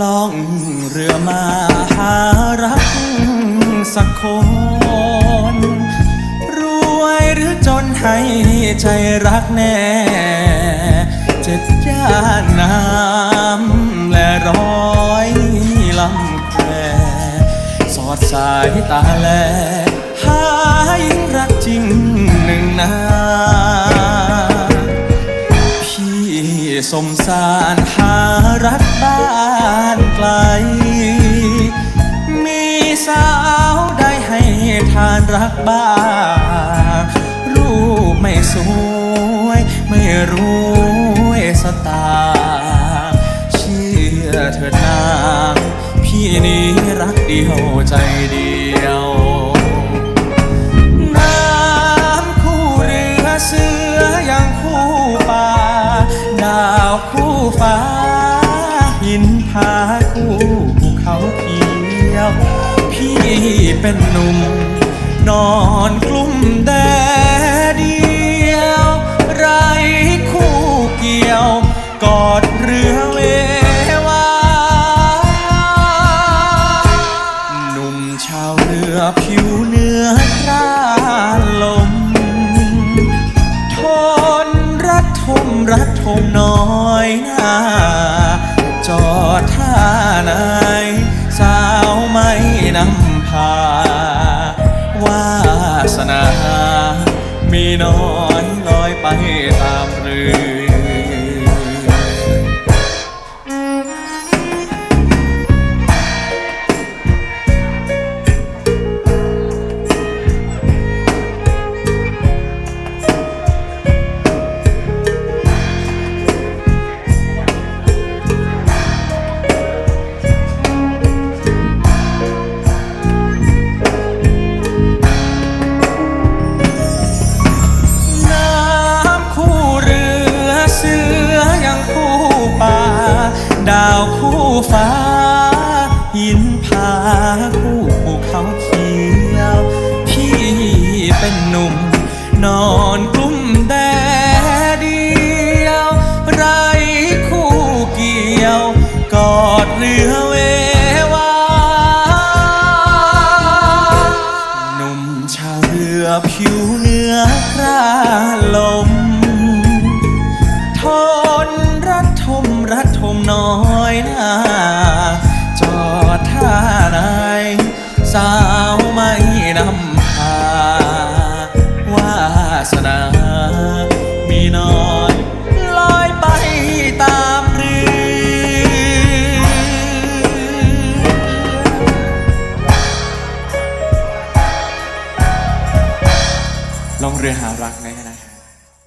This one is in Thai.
ล่องเรือมาหารักสักคน รวยหรือจนให้ใจรักแน่ เจ็ดย่านน้ำและร้อยลำแควสอดสายตาแลหายิ่งรักจริงหนึ่งนาพี่ สมสารหารักบ้านไกล มีสาวได้ให้ทานรักบ้างรูปไม่สวย ไม่รู้สตาร์เชื่อเถิดนาง พี่นี้รักเดียวใจเดียว หาคู่ภูเขาเขียว พี่เป็นหนุ่ม นอนกลุ่มแดดเดียว ไรคู่เกี่ยว กอดเรือเววาหนุ่มชาวเรือผิวเนื้อคราลม ทนรัดทมรัดทมน้อยหน้า จอดท่าไหน สาวไม่นำพาวาสนา มีน้อยลอยไปตามเรือ ดาวคู่ฟ้า หินผาคู่ภูเขาเขียว พี่เป็นหนุ่ม นอนกลุ้มแดดเดียว ไรคู่เกี่ยว กอดเรือเววาหนุ่มชาวเรือผิวเนื้อคราลม น้อยหน้า จอดท่าไหนสาวไม่นำพาวาสนา มีน้อยลอยไปตามเรือลองเรือหารัก